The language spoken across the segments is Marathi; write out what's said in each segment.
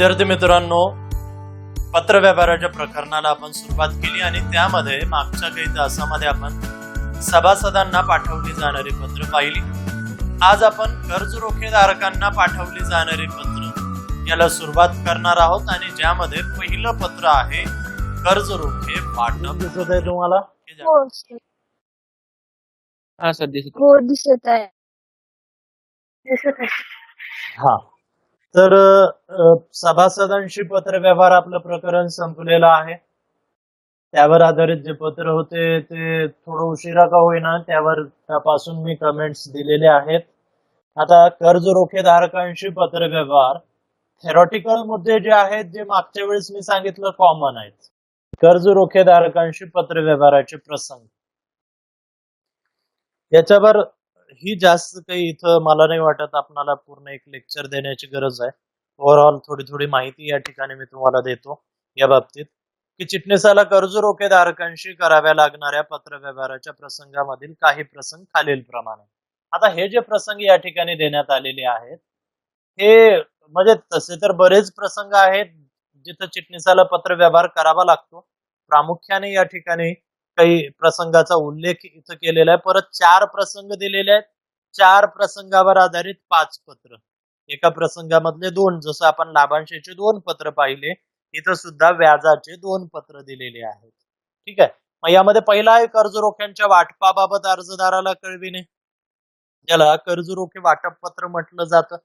विद्यार्थी मित्रांनो पत्र व्यवहाराच्या प्रकरणाला आपण सुरुवात केली आणि त्यामध्ये मागच्या काही तासामध्ये आपण सभासदांना पाठवली जाणारी पत्र पाहिली. आज आपण कर्ज रोखेधारकांना पाठवली जाणारी पत्र याला सुरुवात करणार आहोत आणि ज्यामध्ये पहिलं पत्र आहे कर्ज रोखे वाटप दिसत आहे तुम्हाला? हे हो सर. हा दिसत हो दिसत आहे. दिसत आहे. हा. तर सभासदांशी पत्र व्यवहार आपलं प्रकरण संपलेलं आहे. त्यावर आधारित जे पत्र होते ते थोडं उशिरा का होईना त्यावर त्यापासून मी कमेंट्स दिलेले आहेत. आता कर्ज रोखेधारकांशी पत्र व्यवहार थेरॉटिकल मुद्दे जे आहेत जे मागच्या वेळेस मी सांगितलं कॉमन आहेत. कर्ज रोखेधारकांशी पत्र व्यवहाराचे प्रसंग. याच्यावर ही जास्त काही इथं मला नाही वाटत आपणाला पूर्ण एक लेक्चर देण्याची गरज आहे. ओव्हरऑल थोडी थोडी माहिती या ठिकाणी मी तुम्हाला देतो या बाबतीत. की चिटणीसाला कर्जरोखेधारकांशी कराव्या लागणाऱ्या पत्र व्यवहाराच्या प्रसंगामधील काही प्रसंग खालील प्रमाणे आता हे जे प्रसंग या ठिकाणी देण्यात आलेले आहेत हे म्हणजे तसे तर बरेच प्रसंग आहेत जिथं चिटणीसाला पत्र व्यवहार करावा लागतो. प्रामुख्याने या ठिकाणी काही प्रसंगाचा उल्लेख इथं केलेला आहे. परत चार प्रसंग दिलेले आहेत. चार प्रसंगावर आधारित पाच पत्र. एका प्रसंगामधले दोन जसं आपण लाभांशाचे दोन पत्र पाहिले इथं सुद्धा व्याजाचे दोन पत्र दिलेले आहेत. ठीक आहे? मग यामध्ये पहिला आहे कर्ज रोख्यांच्या वाटपाबाबत अर्जदाराला कळविणे. ज्याला कर्ज रोखे वाटप पत्र म्हटलं जातं.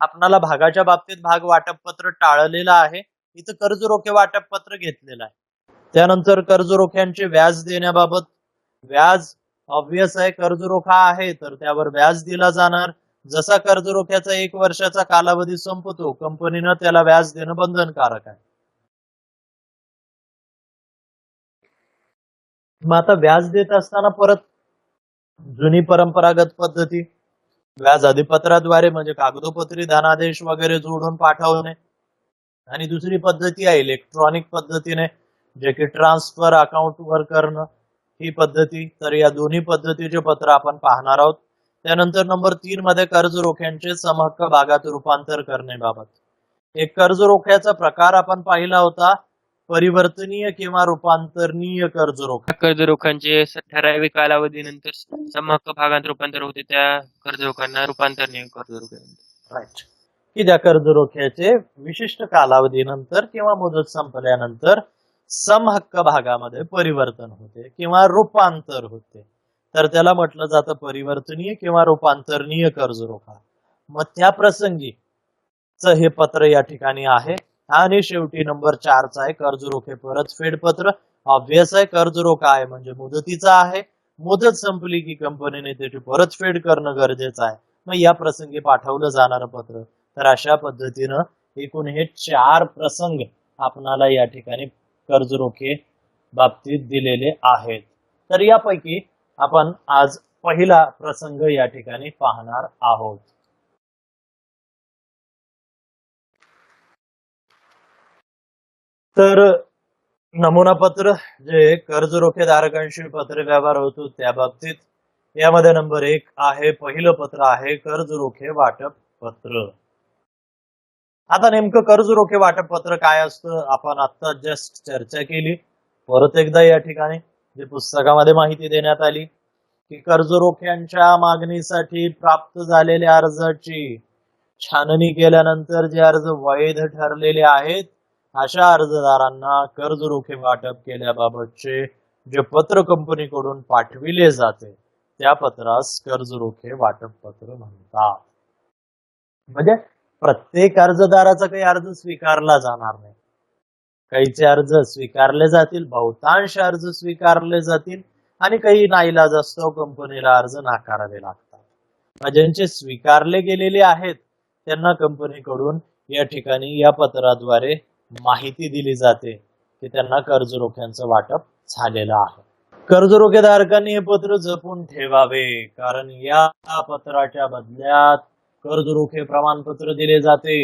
आपणाला भागाच्या बाबतीत भाग वाटप पत्र टाळलेलं आहे. इथं कर्ज रोखे वाटप पत्र घेतलेलं आहे. त्यानंतर कर्ज रोख्यांचे व्याज देण्याबाबत व्याज ऑब्विस आहे कर्ज रोखा आहे तर त्यावर व्याज दिला जाणार. जसा कर्ज रोख्याचा एक वर्षाचा कालावधी संपतो कंपनीनं त्याला व्याज देणं बंधनकारक आहे. मग आता व्याज देत असताना परत जुनी परंपरागत पद्धती व्याज अधिपत्राद्वारे म्हणजे कागदोपत्री धनादेश वगैरे जोडून पाठवणे. आणि दुसरी पद्धती आहे इलेक्ट्रॉनिक पद्धतीने जे की ट्रान्सफर अकाउंटवर करणं ही पद्धती तर या दोन्ही पद्धतीचे पत्र आपण पाहणार आहोत. त्यानंतर नंबर तीन मध्ये कर्ज रोख्यांचे समहक्क भागात रूपांतर करण्याबाबत. एक कर्ज रोख्याचा प्रकार आपण पाहिला होता परिवर्तनीय किंवा रूपांतरणीय कर्ज रोखे. कर्ज रोख्यांचे स- ठराविक कालावधीनंतर समहक्क भागात रूपांतर होते त्या कर्ज रोख्यांना रूपांतरणीय कर्ज रोखे. राईट की ज्या कर्ज रोख्याचे विशिष्ट कालावधीनंतर किंवा मुदत संपल्यानंतर समहक्क भागामध्ये परिवर्तन होते किंवा रूपांतर होते. तर त्याला म्हटलं जातं परिवर्तनीय किंवा रूपांतरणीय कर्ज रोखा मग त्या प्रसंगी च हे पत्र या ठिकाणी आहे. आणि शेवटी नंबर चारचा आहे कर्ज रोखे परतफेड पत्र ऑब्विस आहे कर्ज रोखा आहे म्हणजे मुदतीचा आहे. मुदत संपली की कंपनीने त्याची परतफेड करणं गरजेचं आहे. मग या प्रसंगी पाठवलं जाणारं पत्र. तर अशा पद्धतीनं एकूण हे चार प्रसंग आपणाला या ठिकाणी कर्ज रोखे बाबतीत दिलेले आहेत. तर यापैकी आपण आज पहिला प्रसंग या ठिकाणी पाहणार आहोत. तर नमुना पत्र जे कर्ज रोखेधारकांशी पत्र व्यवहार होतो त्या बाबतीत यामध्ये नंबर एक आहे पहिलं पत्र आहे कर्ज रोखे वाटप पत्र. आता नेमकं कर्ज रोखे वाटप पत्र काय असतं? आपण आता जस्ट चर्चा केली. परत एकदा या ठिकाणी जे पुस्तकामध्ये माहिती देण्यात आली की कर्ज रोख्यांच्या मागणीसाठी प्राप्त झालेल्या अर्जाची छाननी केल्यानंतर जे अर्ज वैध ठरलेले आहेत अशा अर्जदारांना कर्ज रोखे वाटप केल्याबाबतचे जे पत्र कंपनीकडून पाठविले जाते त्या पत्रास कर्ज रोखे वाटप पत्र म्हणतात. म्हणजे प्रत्येक अर्जदाराचा काही अर्ज स्वीकारला जाणार नाही. काहीचे अर्ज स्वीकारले जातील बहुतांश अर्ज स्वीकारले जातील आणि काही नाईलाज असतो कंपनीला अर्ज नाकारावे लागतात. ज्यांचे स्वीकारले गेलेले आहेत त्यांना कंपनीकडून या ठिकाणी या पत्राद्वारे माहिती दिली जाते की त्यांना कर्ज रोख्यांचं वाटप झालेलं आहे. कर्जरोखेधारकांनी हे पत्र जपून ठेवावे कारण या पत्राच्या बदल्यात कर्ज रोखे प्रमाणपत्र दिले जाते.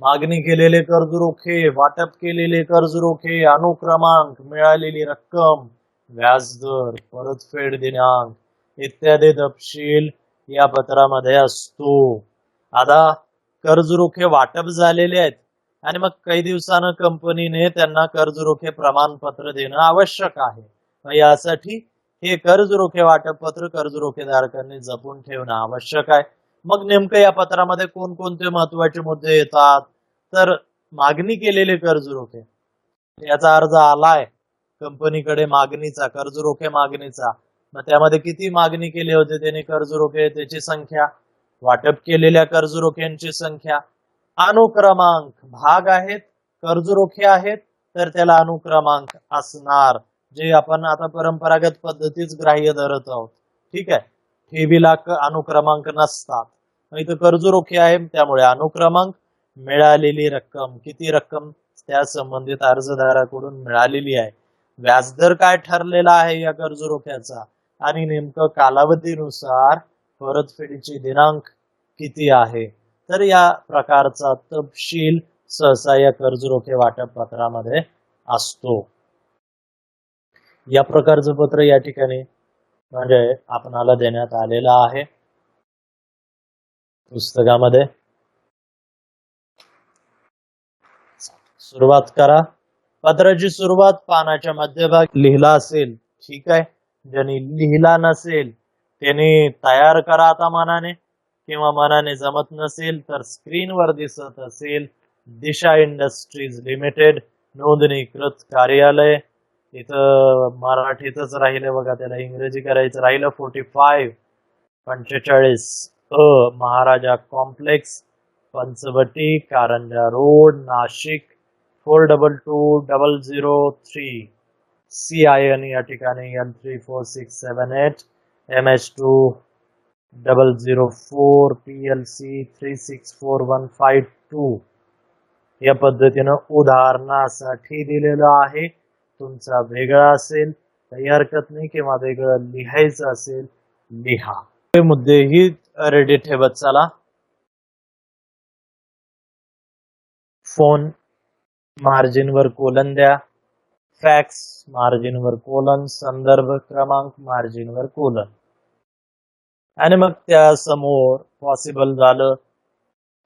मागणी केलेले कर्ज रोखे वाटप केलेले कर्ज रोखे अनुक्रमांक मिळालेली रक्कम व्याजदर परतफेड दिनांक इत्यादी तपशील या पत्रामध्ये असतो. आता कर्ज रोखे वाटप झालेले आहेत आणि मग काही दिवसानं कंपनीने त्यांना कर्ज रोखे प्रमाणपत्र देणं आवश्यक आहे. यासाठी हे कर्ज रोखे वाटप पत्र कर्ज रोखेधारकांनी जपून ठेवणं आवश्यक आहे. मग नेमकं या पत्रामध्ये कोणकोणते महत्त्वाचे मुद्दे येतात? तर मागणी केलेले कर्ज रोखे याचा अर्ज आलाय. कंपनीकडे मागणीचा कर्ज रोखे मागणीचा. मग त्यामध्ये किती मागणी केली होती त्याने कर्ज रोखे त्याची संख्या. वाटप केलेल्या कर्ज रोख्यांची संख्या. अनुक्रमांक. भाग आहेत कर्ज रोखे आहेत तर त्याला अनुक्रमांक असणार. जे आपण आता परंपरागत पद्धतीच ग्राह्य धरत आहोत. ठीक आहे. ठेवीला अनुक्रमांक नसतात. इथं कर्ज रोखे आहे. त्यामुळे अनुक्रमांक मिळालेली रक्कम किती रक्कम? त्या संबंधित अर्जदाराकडून मिळालेली आहे. व्याजदर काय ठरलेला आहे या कर्ज रोख्याचा? आणि नेमकं कालावधीनुसार परतफेडीची दिनांक किती आहे? तर या प्रकारचा तपशील सहसा या कर्ज रोखे वाटप पत्रामध्ये असतो. या प्रकारचं पत्र या ठिकाणी म्हणजे आपणाला देण्यात आलेलं आहे. पुस्तकामध्ये. सुरुवात करा. पत्राची सुरुवात पानाच्या मध्यभाग लिहिला असेल ठीक आहे? ज्यांनी लिहिला नसेल त्यांनी तयार करा आता मनाने. किंवा मनाने जमत नसेल तर स्क्रीनवर दिसत असेल दिशा इंडस्ट्रीज लिमिटेड नोंदणीकृत कार्यालय. इथं मराठीतच राहिलं बघा त्याला इंग्रजी करायचं राहिलं फोर्टी फाईव्ह पंचेचाळीस. अ Maharaja complex Panchavati Karanja road Nashik four double two double zero three C I N या ठिकाणी N three four six seven eight M H two double zero four P L C three six four one five two या पद्धतीनं उदाहरणासाठी दिलेलं आहे. तुमचा वेगळा असेल काही हरकत नाही किंवा वेगळं लिहायचं असेल लिहा. हे मुद्देही रेडी ठेवत चला. फोन मार्जिनवर कोलन द्या. फॅक्स मार्जिनवर कोलन. संदर्भ क्रमांक मार्जिनवर कोलन. आणि मग त्या समोर पॉसिबल झालं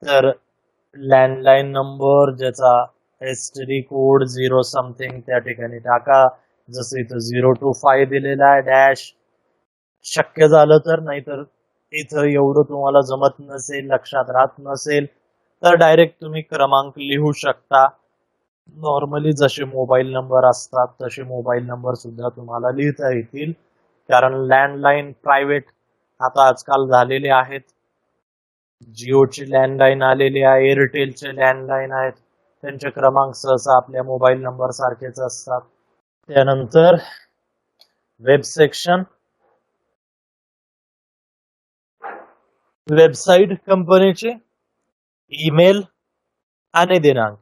तर लँडलाईन नंबर ज्याचा एस कोड झिरो समथिंग त्या ठिकाणी टाका. जसं इथं झिरो टू फाय दिलेला आहे डॅश शक्य झालं तर नाहीतर इथं एवढं तुम्हाला जमत नसेल लक्षात राहत नसेल तर डायरेक्ट तुम्ही क्रमांक लिहू शकता. नॉर्मली जसे मोबाईल नंबर असतात तसे मोबाईल नंबर सुद्धा तुम्हाला लिहिता येतील. कारण लँडलाईन प्रायव्हेट आता आजकाल झालेले आहेत. जिओचे लँडलाईन आलेले आहे एअरटेलचे लँडलाईन आहेत. त्यांचे क्रमांक सहसा आपल्या मोबाईल नंबर सारखेच असतात. त्यानंतर वेब सेक्शन वेबसाईट कंपनीचे ईमेल आणि दिनांक.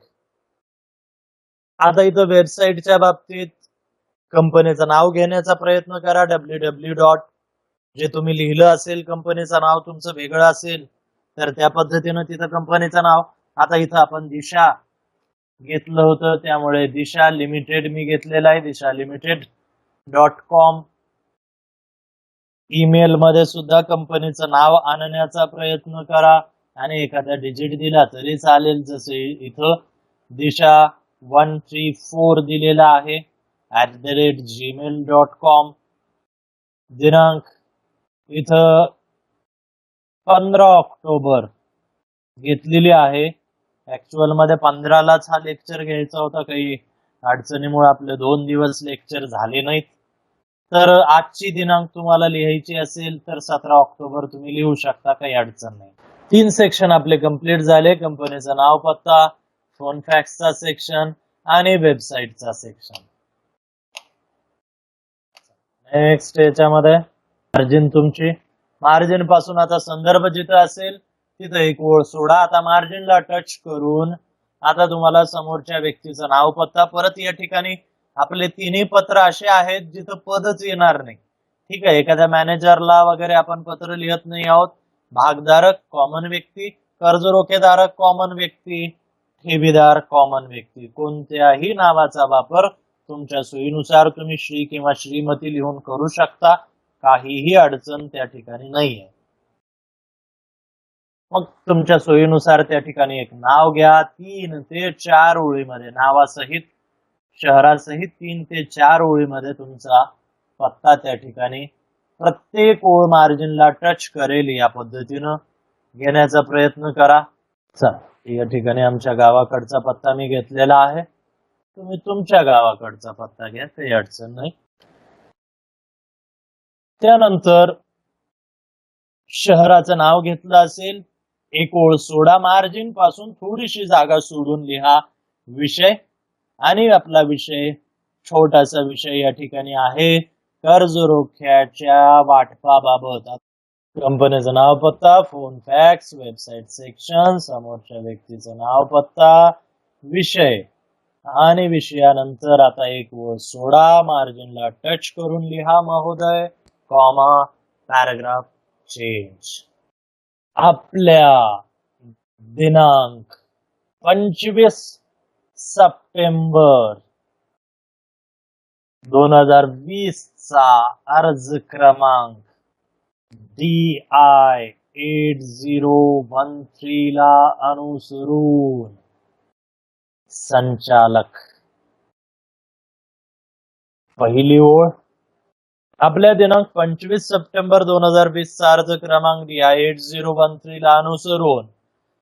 आता इथं वेबसाईटच्या बाबतीत कंपनीचं नाव घेण्याचा प्रयत्न करा. डब्ल्यू डब्ल्यू डॉट जे तुम्ही लिहिलं असेल कंपनीचं नाव तुमचं वेगळं असेल तर त्या पद्धतीनं तिथं कंपनीचं नाव. आता इथं आपण दिशा घेतलं होतं त्यामुळे दिशा लिमिटेड मी घेतलेलं आहे. Disha limited dot com email मध्ये सुद्धा कंपनीचं नाव आणण्याचा प्रयत्न करा. आणि एखादा डिजिट दिला तरी चालेल. जसे इथं दिशा वन थ्री फोर दिलेला आहे. At the rate Gmail dot com दिनांक इथं पंधरा ऑक्टोबर घेतलेली आहे. ऍक्च्युअलमध्ये पंधरालाच हा लेक्चर घ्यायचा होता. काही अडचणीमुळे आपले दोन दिवस लेक्चर झाले नाहीत. तर आजची दिनांक तुम्हाला लिहायची असेल तर सतरा ऑक्टोबर तुम्ही लिहू शकता काही अडचण नाही. तीन सेक्शन आपले कंप्लीट झाले. कंपनीचं नाव पत्ता फोन फॅक्सचा सेक्शन आणि वेबसाईटचा सेक्शन नेक्स्ट याच्यामध्ये मार्जिन तुमची. मार्जिनपासून आता संदर्भ जिथं असेल तिथं एक ओळ सोडा. आता मार्जिनला टच करून आता तुम्हाला समोरच्या व्यक्तीचं नाव पत्ता परत या ठिकाणी आपले तिन्ही पत्र असे आहेत जिथं पदच येणार नाही. ठीक आहे एखाद्या मॅनेजरला वगैरे आपण पत्र लिहत नाही आहोत. भागधारक कॉमन व्यक्ती कर्जरोखेधारक कॉमन व्यक्ती ठेवीदार कॉमन व्यक्ती. कोणत्याही नावाचा वापर तुमच्या सोयीनुसार तुम्ही श्री किंवा श्रीमती लिहून करू शकता. काहीही अडचण त्या ठिकाणी नाहीये. मग तुमच्या सोयीनुसार त्या ठिकाणी एक नाव घ्या. तीन ते चार ओळीमध्ये नावासहित शहरासहित तीन ते चार ओळीमध्ये तुमचा पत्ता त्या ठिकाणी. प्रत्येक ओळ मार्जिनला टच करेल या पद्धतीनं. घेण्याचा प्रयत्न करा. चला या ठिकाणी आमच्या गावाकडचा पत्ता मी घेतलेला आहे. तुम्ही तुमच्या गावाकडचा पत्ता घ्या काही अडचण नाही. त्यानंतर शहराचं नाव घेतलं असेल. एक ओळ सोडा. मार्जिनपासून थोडीशी जागा सोडून लिहा. विषय आणि आपला विषय छोटासा विषय या ठिकाणी आहे. कर्ज रोख्याच्या वाटपाबाबत. कंपनीचं नाव पत्ता फोन फॅक्स वेबसाईट सेक्शन समोरच्या व्यक्तीचं नाव पत्ता विषय. आणि विषयानंतर आता एक व सोडा. मार्जिनला टच करून लिहा महोदय कॉमा पॅराग्राफ चेंज आपल्या दिनांक पंचवीस सप्टेंबर दोन हजार वीस चा अर्ज क्रमांक D I eight zero one three ला अनुसरून संचालक. पहिली ओळ. आपल्या दिनांक पंचवीस सप्टेंबर दोन हजार वीस चा अर्ज क्रमांक D I eight zero one three ला अनुसरून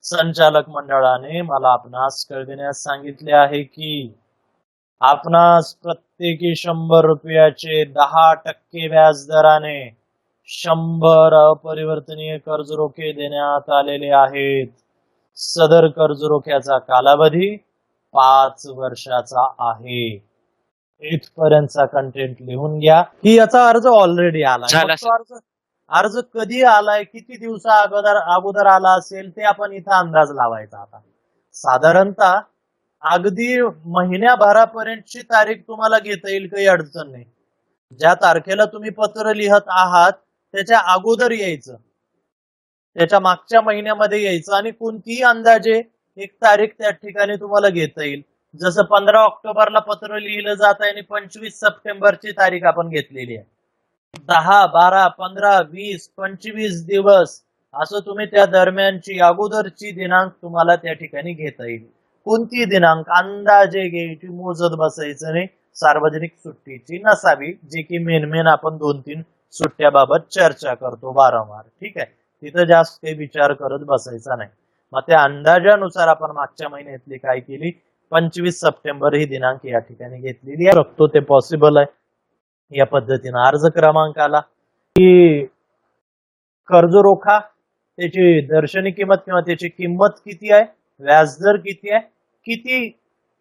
संचालक मंडळाने मला आपणास कळविण्यास सांगितले आहे की आपणास प्रत्येकी शंभर रुपयाचे दहा टक्के व्याज दराने शंभर अपरिवर्तनीय कर्ज रोखे देण्यात आलेले आहेत. सदर कर्ज रोख्याचा कालावधी पाच वर्षाचा आहे. इथपर्यंतचा कंटेंट लिहून घ्या. की याचा अर्ज ऑलरेडी आला अर्ज अर्ज कधी आलाय किती दिवसा अगोदर अगोदर आला असेल ते आपण इथं अंदाज लावायचा आता. साधारणतः अगदी महिन्याभरापर्यंतची तारीख तुम्हाला घेता येईल काही अडचण नाही. ज्या तारखेला तुम्ही पत्र लिहत आहात त्याच्या अगोदर यायचं. त्याच्या मागच्या महिन्यामध्ये यायचं आणि कोणतीही अंदाजे एक तारीख त्या ठिकाणी तुम्हाला घेता येईल. जसं पंधरा ऑक्टोबरला पत्र लिहिलं जात आहे आणि पंचवीस सप्टेंबरची तारीख आपण घेतलेली आहे. दहा बारा पंधरा वीस पंचवीस दिवस असं तुम्ही त्या दरम्यानची अगोदरची दिनांक तुम्हाला त्या ठिकाणी घेता येईल. कोणती दिनांक? अंदाजे घ्यायची मोजत बसायचं नाही. सार्वजनिक सुट्टीची नसावी जे की मेन मेन आपण दोन तीन सुट्ट्याबाबत चर्चा करतो वारंवार. ठीक आहे? तिथं जास्त काही विचार करत बसायचा नाही. मग त्या अंदाजानुसार आपण मागच्या महिन्यातली काय केली? पंचवीस सप्टेंबर ही दिनांक या ठिकाणी घेतलेली आहे. ते पॉसिबल आहे. या पद्धतीनं अर्ज क्रमांक आला की कर्ज रोखा त्याची दर्शनी किंमत किंवा त्याची किंमत किती आहे व्याजदर किती आहे किती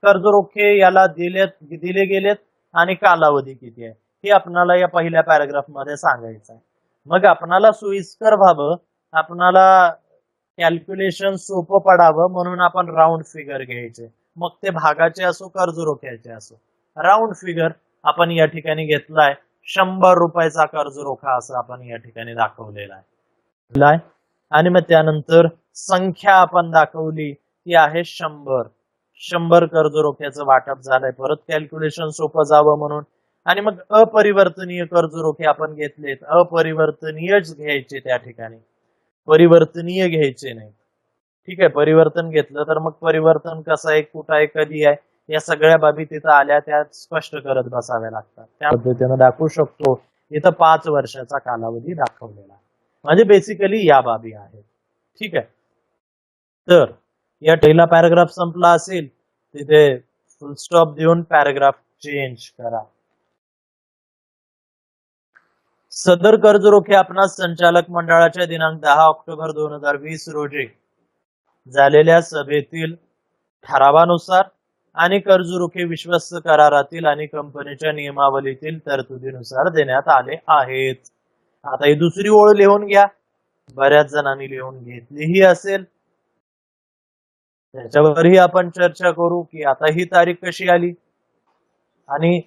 कर्ज रोखे याला दिलेत दिले गेलेत आणि कालावधी किती आहे हे आपणाला या पहिल्या पॅराग्राफमध्ये सांगायचं आहे. मग आपणाला सोयीस्कर व्हावं आपणाला कॅल्क्युलेशन सोपं पडावं म्हणून आपण राऊंड फिगर घ्यायचे. मग ते भागाचे असो कर्ज रोख्याचे असो. राऊंड फिगर आपण या ठिकाणी घेतलाय. शंभर रुपयाचा कर्ज रोखा असं आपण या ठिकाणी दाखवलेला आहे. आणि मग त्यानंतर संख्या आपण दाखवली ती आहे शंभर. शंभर कर्ज रोख्याचं वाटप झालंय. परत कॅल्क्युलेशन सोपं जावं म्हणून. आणि मग अपरिवर्तनीय कर्ज रोखे आपण घेतलेत. अपरिवर्तनीयच घ्यायचे त्या ठिकाणी. परिवर्तनीय घ्यायचे नाही ठीक आहे परिवर्तन घेतलं तर मग परिवर्तन कसं आहे? कुठं आहे? कधी आहे? या सगळ्या बाबी तिथं आल्या त्या स्पष्ट करत बसाव्या लागतात. त्या पद्धतीनं दाखवू शकतो. इथं पाच वर्षाचा कालावधी दाखवलेला म्हणजे बेसिकली या बाबी आहेत. ठीक आहे? तर या पहिला पॅराग्राफ संपला असेल तिथे फुल स्टॉप देऊन पॅराग्राफ चेंज करा. सदर कर्ज रोखे आपणास संचालक मंडळाच्या दिनांक दहा ऑक्टोबर दोन हजार वीस रोजी झालेल्या सभेतील ठरावानुसार आणि कर्ज रोखे विश्वस्त करारातील आणि कंपनीच्या नियमावलीतील तरतुदीनुसार देण्यात आले आहेत. आता ही दुसरी ओळ लिहून घ्या. बऱ्याच जणांनी लिहून घेतलीही असेल. त्याच्यावरही आपण चर्चा करू की आता ही तारीख कशी आली? आणि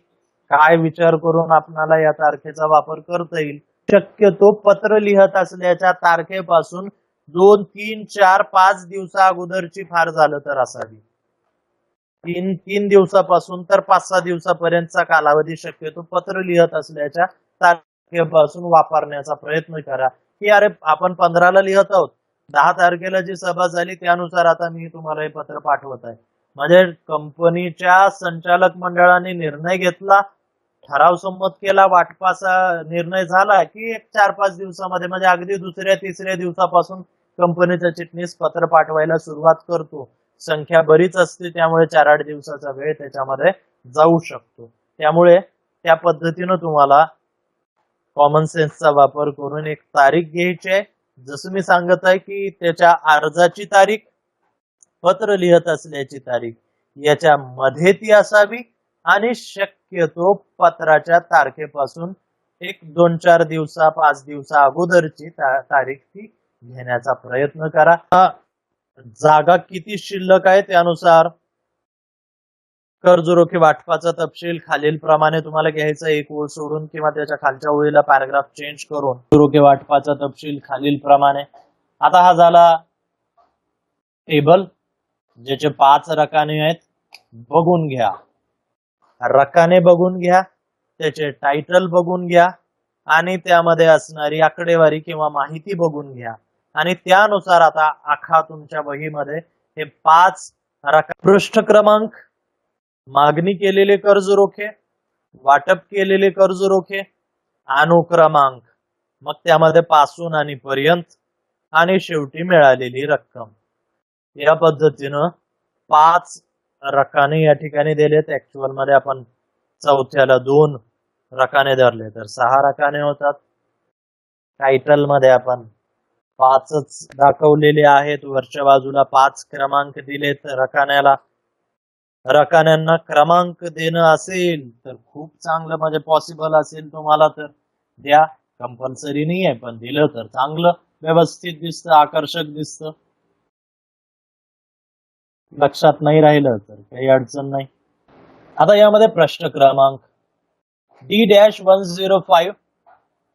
काय विचार करून आपणाला या तारखेचा वापर करता येईल? शक्यतो पत्र लिहत असल्याच्या तारखेपासून दोन तीन चार पाच दिवसा अगोदरची फार झालं तर असावी. तीन तीन दिवसापासून तर पाच सहा दिवसापर्यंतचा कालावधी शक्यतो पत्र लिहत असल्याच्या तारखेपासून वापरण्याचा प्रयत्न करा. की अरे आपण पंधराला लिहत आहोत. दहा तारखेला जी सभा झाली त्यानुसार आता मी तुम्हाला हे पत्र पाठवत आहे. म्हणजे कंपनीच्या संचालक मंडळाने निर्णय घेतला ठराव संमत केला वाटपाचा निर्णय झाला की एक चार पाच दिवसामध्ये म्हणजे अगदी दुसऱ्या तिसऱ्या दिवसापासून कंपनीचा चिटणीस पत्र पाठवायला सुरुवात करतो. संख्या बरीच असते त्यामुळे चार आठ दिवसाचा वेळ त्याच्यामध्ये जाऊ शकतो. त्यामुळे त्या पद्धतीनं तुम्हाला कॉमन सेन्सचा वापर करून एक तारीख घ्यायची आहे. जसं मी सांगत आहे की त्याच्या अर्जाची तारीख पत्र लिहत असल्याची तारीख याच्या मध्ये ती असावी आणि शक्यतो पत्राच्या तारखेपासून एक दोन चार दिवसा पाच दिवसा अगोदरची तारीख ती घेण्याचा प्रयत्न करा. जागा किती शिल्लक आहे त्यानुसार? कर्ज रोखे वाटपाचा तपशील खालील प्रमाणे तुम्हाला घ्यायचा एक ओळ सोडून किंवा त्याच्या खालच्या ओळीला पॅराग्राफ चेंज करून रोखे वाटपाचा तपशील खालील प्रमाणे आता हा झाला टेबल ज्याचे पाच रकाने आहेत. बघून घ्या. रकाने बघून घ्या त्याचे टायटल बघून घ्या आणि त्यामध्ये असणारी आकडेवारी किंवा माहिती बघून घ्या. आणि त्यानुसार आता आखा तुमच्या वहीमध्ये हे पाच पृष्ठ क्रमांक मागणी केलेले कर्ज रोखे वाटप केलेले कर्ज रोखे अनुक्रमांक. मग त्यामध्ये पासून आणि पर्यंत आणि शेवटी मिळालेली रक्कम. या पद्धतीनं पाच रकाने या ठिकाणी दिलेत. ऍक्च्युअलमध्ये आपण चौथ्याला दोन रकाने धरले तर सहा रकाने होतात. टायटलमध्ये आपण पाचच दाखवलेले आहेत. वरच्या बाजूला पाच क्रमांक दिलेत रकान्याला. रकान्यांना क्रमांक देणं असेल तर खूप चांगलं म्हणजे पॉसिबल असेल तुम्हाला तर. द्या. कंपल्सरी नाही आहे पण दिलं तर चांगलं. व्यवस्थित दिसतं आकर्षक दिसतं. लक्षात नाही राहिलं तर काही अडचण नाही. आता यामध्ये प्रश्न क्रमांक. D dash one zero five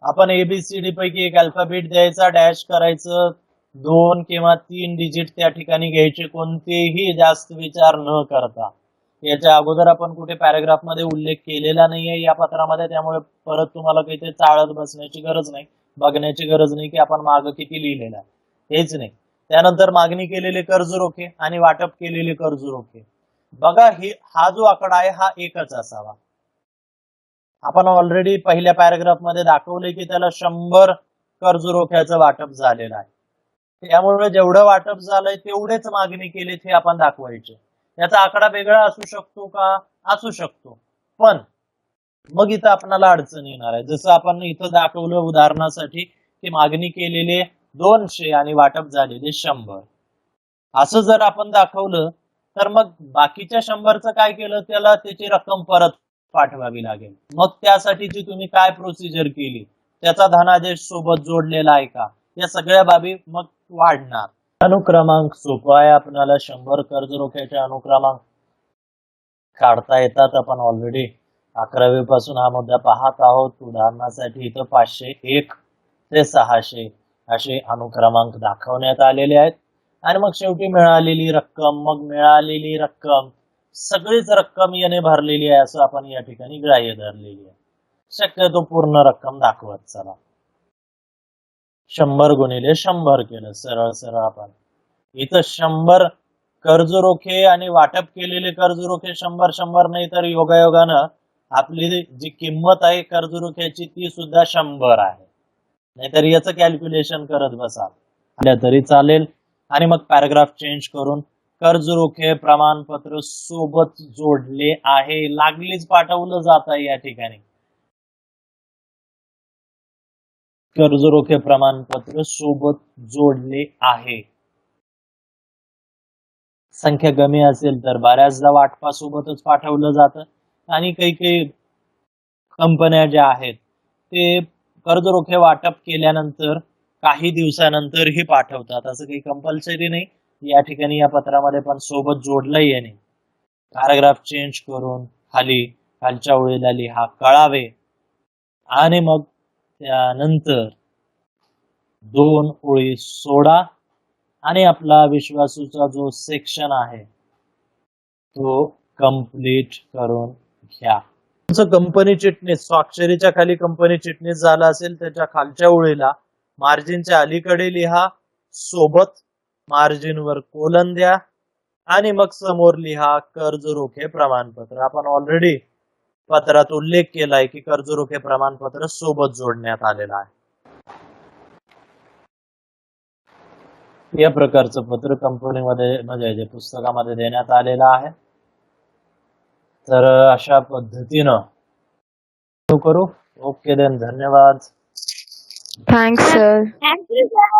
आपण एबीसीडी पैकी एक अल्फाबेट द्यायचा डॅश करायचं दोन किंवा तीन डिजिट त्या ठिकाणी घ्यायचे कोणतेही जास्त विचार न करता. याच्या अगोदर आपण कुठे पॅराग्राफमध्ये उल्लेख केलेला नाहीये या पत्रामध्ये त्यामुळे परत तुम्हाला काही ते चाळत बसण्याची गरज नाही बघण्याची गरज नाही की आपण माग किती लिहिलेलं आहे. हेच नाही. त्यानंतर मागणी केलेले कर्ज रोखे आणि वाटप केलेले कर्ज रोखे. बघा हे हा जो आकडा आहे हा एकच असावा. आपण ऑलरेडी पहिल्या पॅराग्राफमध्ये दाखवले की त्याला शंभर कर्ज रोख्याचं वाटप झालेलं आहे. त्यामुळे जेवढं वाटप झालंय तेवढेच मागणी केली हे आपण दाखवायचे. याचा आकडा वेगळा असू शकतो का? असू शकतो. पण मग इथं आपणाला अडचण येणार आहे. जसं आपण इथं दाखवलं उदाहरणासाठी की मागणी केलेले दोनशे आणि वाटप झालेले शंभर. असं जर आपण दाखवलं तर मग बाकीच्या शंभरचं काय केलं? त्याला त्याची रक्कम परत पाठवावी लागेल. मग त्यासाठीची तुम्ही काय प्रोसिजर केली त्याचा धनादेश सोबत जोडलेला आहे का? या सगळ्या बाबी मग वाढणार. अनुक्रमांक सोपा आहे. आपल्याला शंभर कर्ज रोख्याचे अनुक्रमांक काढता येतात. आपण ऑलरेडी अकरावी पासून हा मुद्दा पाहत आहोत. उदाहरणासाठी इथं पाचशे एक ते सहाशे असे अनुक्रमांक दाखवण्यात आलेले आहेत. आणि मग शेवटी मिळालेली रक्कम मग मिळालेली रक्कम सगळीच रक्कम याने भरलेली आहे असं आपण या ठिकाणी ग्राह्य धरलेली आहे. शक्यतो पूर्ण रक्कम दाखवत चला. शंभर गुणिले शंभर केलं सरळ सरळ आपण. इथं शंभर कर्ज रोखे आणि वाटप केलेले कर्ज रोखे शंभर शंभर नाही तर योगायोगानं आपली जी किंमत आहे कर्ज रोख्याची ती सुद्धा शंभर आहे. नाहीतर याचं कॅल्क्युलेशन करत बसा आल्या तरी चालेल. आणि मग पॅराग्राफ चेंज करून कर्ज रोखे प्रमाणपत्र सोबत जोडले आहे. लागलीच पाठवलं जात आहे या ठिकाणी. कर्ज रोखे प्रमाणपत्र सोबत जोडले आहे. संख्या कमी असेल तर बऱ्याचदा वाटपा सोबतच पाठवलं जातं. आणि काही काही कंपन्या ज्या आहेत ते कर्ज रोखे वाटप केल्यानंतर काही दिवसानंतरही पाठवतात. असं काही कंपल्सरी नाही. या ठिकाणी या पत्रामध्ये पण सोबत जोडलंय याने. पॅराग्राफ चेंज करून खाली खालच्या ओळीला लिहा कळावे. आणि मग त्यानंतर दोन ओळी सोडा आणि आपला विश्वासूचा जो सेक्शन आहे तो कंप्लीट करून घ्या. तुमचं कंपनी चिटणीस स्वाक्षरीच्या खाली कंपनी चिटणीस झाला असेल त्याच्या खालच्या ओळीला मार्जिनच्या अलीकडे लिहा सोबत मार्जिनवर कोलन द्या. आणि मग समोर लिहा कर्ज रोखे प्रमाणपत्र. आपण ऑलरेडी पत्रात उल्लेख केलाय की कर्ज रोखे प्रमाणपत्र सोबत जोडण्यात आलेलं आहे. या प्रकारचं पत्र कंपनीमध्ये म्हणजे जे पुस्तकामध्ये देण्यात आलेलं आहे. तर अशा पद्धतीनं करू. ओके देन धन्यवाद. Thanks sir thank you sir